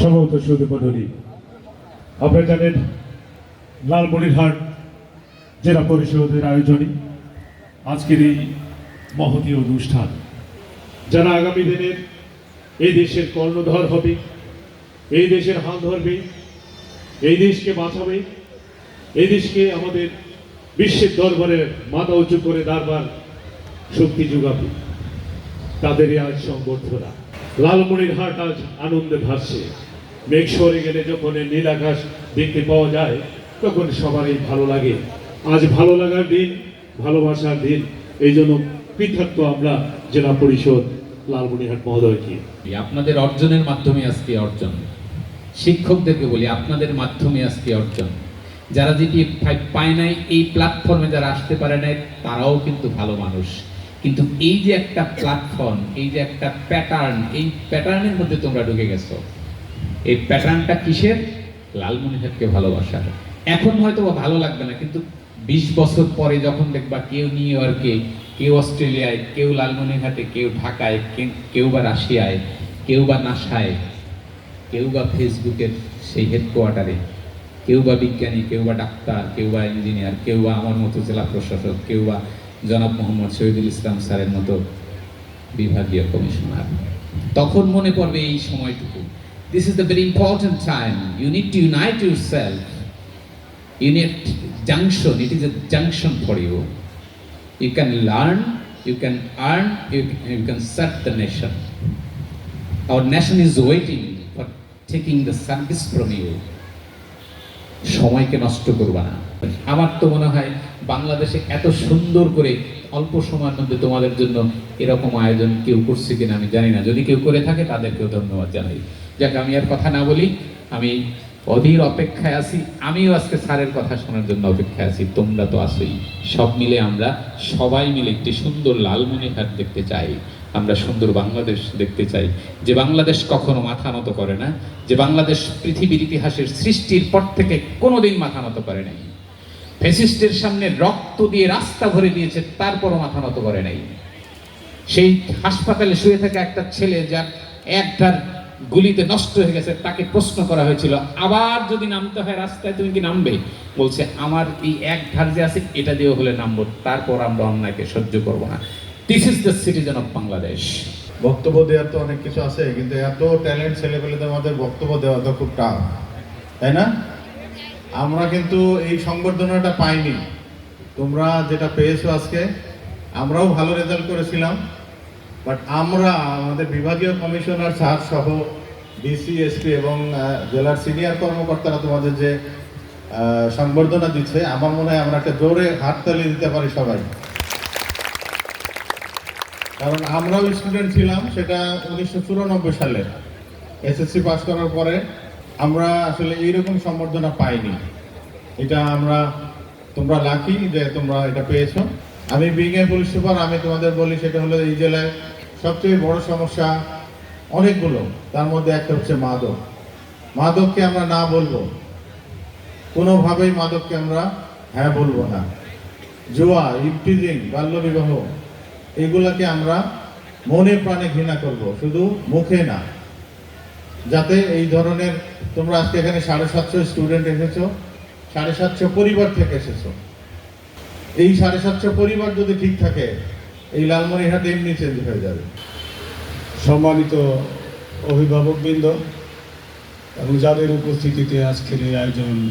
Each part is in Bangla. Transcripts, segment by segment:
সম্মানিত সুদী মণ্ডলী আপনারা জানেন, লালমনিরহাট জেলা পরিষদের আয়োজনে আজকের এই মহতী অনুষ্ঠান। যারা আগামী দিনের এই দেশের কর্ণধর হবে, এই দেশের হাল ধরবে, এই দেশকে বাঁচাবে, এই দেশকে আমাদের বিশ্বের দরবারে মাথা উঁচু করে দাঁড়বার শক্তি যোগাবে, তাদেরই আজ সংবর্ধনা। লালমনিরহাট আজ আনন্দে ভাসছে। মেঘ সরে গেলে যখন নীল আকাশ দেখতে পাওয়া যায়, তখন সবারই ভালো লাগে। আজ ভালো লাগার দিন, ভালোবাসার দিন। এই জন্য কৃতার্থ আমরা জেলা পরিষদ, লালমনিরহাট মহোদয়কে। আপনাদের অর্জনের মাধ্যমে আজকে অর্জন। শিক্ষকদেরকে বলি, আপনাদের মাধ্যমে আজকে অর্জন। যারা যেটি পায় নাই, এই প্ল্যাটফর্মে যারা আসতে পারে নাই, তারাও কিন্তু ভালো মানুষ। কিন্তু এই যে একটা প্ল্যাটফর্ম এই যে একটা প্যাটার্ন এই প্যাটার্নের মধ্যে তোমরা ঢুকে গেছো। এই প্যাটার্নটা কিসের? লালমনিরহাটকে ভালোবাসার। এখন হয়তো ভালো লাগবে না, কিন্তু বিশ বছর পরে যখন দেখবা কেউ নিউ ইয়র্কে, কেউ অস্ট্রেলিয়ায়, কেউ লালমনিরহাটে, কেউ ঢাকায় কেউ বা রাশিয়ায়, কেউ বা নাসায়, কেউ বা ফেসবুকের সেই হেডকোয়ার্টারে কেউ বা বিজ্ঞানী, কেউ বা ডাক্তার, কেউ বা ইঞ্জিনিয়ার কেউ বা আমার মতো জেলা প্রশাসক, কেউ বা জনাব মোহাম্মদ শহীদুল ইসলাম স্যারের মতো বিভাগীয় কমিশনার তখন মনে পড়বে এই সময়টুকু। This is the very important time you need to unite your you need junction it is a junction for you you can learn you can earn you, you can serve the nation our nation is waiting for taking the service from you সময়কে নষ্ট করবা না আমার তো মনে হয় বাংলাদেশে এত সুন্দর করে অল্প সময়ের মধ্যে তোমাদের জন্য এরকম আয়োজন কেউ করছে কিনা আমি জানি না যদি কেউ করে থাকে তাদেরকেও ধন্যবাদ জানাই যাক, আমি আর কথা না বলি, আমি অধীর অপেক্ষায় আছি, আমিও আজকে স্যারের কথা শোনার জন্য অপেক্ষায় আছি, তোমরা তো আসোই সব মিলে আমরা সবাই মিলে একটি সুন্দর লালমনিরহাট দেখতে চাই, আমরা সুন্দর বাংলাদেশ দেখতে চাই। যে বাংলাদেশ কখনো মাথা নত করে না, যে বাংলাদেশ পৃথিবীর ইতিহাসের সৃষ্টির পর থেকে কোনোদিন মাথা নত করে নাই। ফেসিস্টের সামনে রক্ত দিয়ে রাস্তা ভরে দিয়েছে, তারপরও মাথা নত করে নাই। সেই হাসপাতালে শুয়ে থাকা একটা ছেলে যার একটার গুলিতে নষ্ট হয়ে গেছে, তাকে প্রশ্ন করা হয়েছিল, আবার যদি নামতে হয় রাস্তায়, তুমি কি নামবে? বলছে, আমার এই এক ধার যে আছে, এটা দিয়ে হলে নামবো, তারপর আমরা অন্যায়কে সহ্য করব না। This is the citizen of Bangladesh বক্তব্য দেওয়ার তো অনেক কিছু আছে, কিন্তু এত ট্যালেন্ট ছেলেপেলেদের আমাদের বক্তব্য দেওয়া তো খুব টাফ, তাই না? আমরা কিন্তু এই সংবর্ধনাটা পাইনি। তোমরা যেটা পেয়েছ আজকে, আমরাও ভালো রেজাল্ট করেছিলাম। বাট আমরা, আমাদের বিভাগীয় কমিশনার স্যার সহ ডিসি এসপি এবং জেলার সিনিয়র কর্মকর্তারা তোমাদের যে সংবর্ধনা দিচ্ছে, আমার মনে হয় আমরা একটা জোরে হাততালি দিতে পারি সবাই। কারণ আমরাও স্টুডেন্ট ছিলাম, সেটা উনিশশো চুরানব্বই সালে। এসএসসি পাস করার পরে আমরা আসলে এইরকম সম্বর্ধনা পাইনি। এটা আমরা, তোমরা লাকি যে তোমরা এটা পেয়েছ। আমি বিং পুলিশ সুপার আমি তোমাদের বলি সেটা হলো এই জেলায় সবচেয়ে বড় সমস্যা অনেকগুলো। তার মধ্যে একটা হচ্ছে মাদক। মাদককে আমরা না বলব। কোনোভাবেই মাদককে আমরা হ্যাঁ বলব না। জুয়া ইফটিজিং বাল্যবিবাহ, এগুলাকে আমরা মনে প্রাণে ঘৃণা করব। শুধু মুখে না। যাতে এই ধরনের তোমরা আজকে এখানে সাড়ে সাতশো স্টুডেন্ট এসেছ, সাড়ে সাতশো পরিবার থেকে এসেছ। এই সাড়ে সাতশো পরিবার যদি ঠিক থাকে, এই লালমনি লালমনিরহাট এমনি চেঞ্জ হয়ে যাবে। সম্মানিত অভিভাবকবৃন্দ এবং যাদের উপস্থিতিতে আজকের এই আয়োজন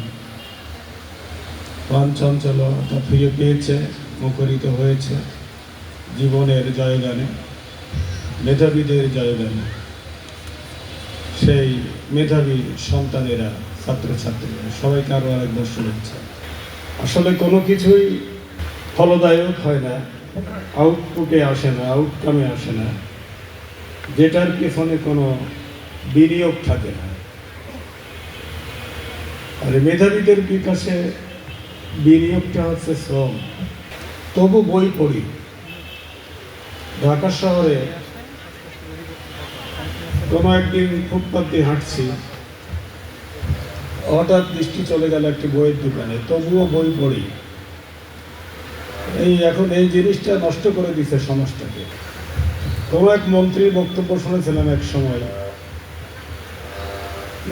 প্রাণ চঞ্চলতা ফিরে পেয়েছে, মুখরিত হয়েছে, জীবনের জয়গানে, মেধাবীদের জয়গানে, সেই মেধাবী সন্তানেরা, ছাত্রছাত্রীরা, সবাইকে আরও আরেকবার শুভেচ্ছা। আসলে কোনো কিছুই ফলদায়ক হয় না আউটপুটে আসে না আউটকামে আসে না, যেটার পেছনে কোনো বিনিয়োগ থাকে না। আর মেধাবীদের বিকাশে বিনিয়োগটা হচ্ছে শ্রম। তবু বই পড়ি। ঢাকা শহরে কোনো একদিন ফুটপাত দিয়ে হাঁটছি, হঠাৎ দৃষ্টি চলে গেল একটি বইয়ের দোকানে, তবুও বই পড়ি। এই এখন এই জিনিসটা নষ্ট করে দিছে সমাজটাকে। কোনো এক মন্ত্রীর বক্তব্য শুনেছিলাম এক সময়।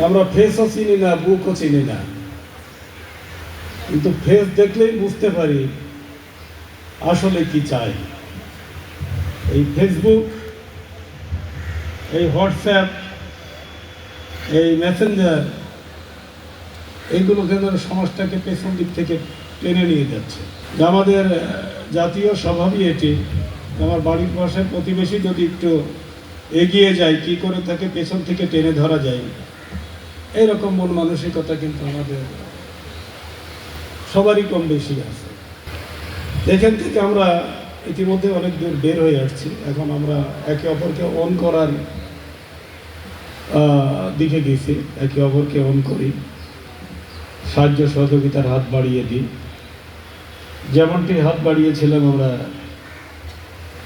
আমরা ফেসও চিনি না বুকও চিনি না। কিন্তু ফেস দেখলেই বুঝতে পারি আসলে কি চাই। এই ফেসবুক এই হোয়াটসঅ্যাপ এই মেসেঞ্জার এইগুলো যেন সমাজটাকে পেছন দিক থেকে টেনে নিয়ে যাচ্ছে। আমাদের জাতীয় স্বভাবই এটি। আমার বাড়ির পাশে প্রতিবেশী যদি একটু এগিয়ে যায়, কি করে তাকে পেছন থেকে টেনে ধরা যায়? এরকম মন মানসিকতা কিন্তু আমাদের সবারই কম বেশি আছে। এখান থেকে আমরা ইতিমধ্যে অনেক দূর বের হয়ে আসছি। এখন আমরা একে অপরকে অন করার দিকে গেছি। একে অপরকে অন করি। সাহায্য সহযোগিতার হাত বাড়িয়ে দিই। যেমনটি হাত বাড়িয়েছিলাম আমরা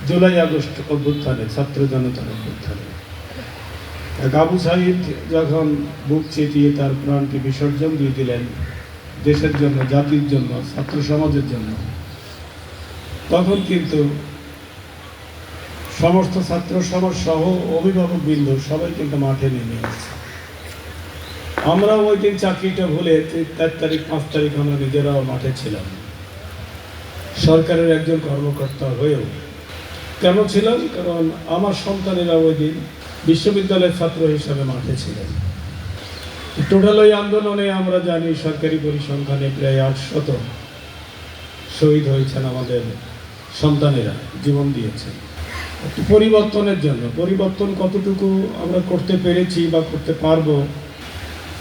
জুলাই আগস্ট অভ্যুত্থানে, ছাত্র জনতার অভ্যুত্থানে। এক আবু সাহিদ যখন বুক চেতিয়ে তার প্রাণটি বিসর্জন দিয়ে দিলেন দেশের জন্য, জাতির জন্য, ছাত্র সমাজের জন্য, তখন কিন্তু সমস্ত ছাত্র সমাজ সহ অভিভাবক বৃন্দ সবাই কিন্তু মাঠে নেমে আসছে আমরা ওই দিন চাকরিটা ভুলে চার তারিখ, পাঁচ তারিখ আমরা নিজেরাও মাঠে ছিলাম। সরকারের একজন কর্মকর্তা হয়েও কেন ছিলাম কারণ আমার সন্তানেরা ওই দিন বিশ্ববিদ্যালয়ের ছাত্র হিসাবে মাঠে ছিলেন। টোটাল ওই আন্দোলনে আমরা জানি সরকারি পরিসংখ্যানে প্রায় আটশত শহীদ হয়েছেন আমাদের সন্তানেরা, জীবন দিয়েছেন। পরিবর্তনের জন্য, পরিবর্তন কতটুকু আমরা করতে পেরেছি বা করতে পারব,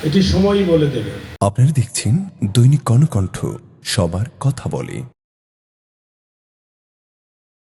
এটি সময়ই বলে দেবে। আপনারা দেখছেন দৈনিক কর্ণকণ্ঠ, সবার কথা বলে।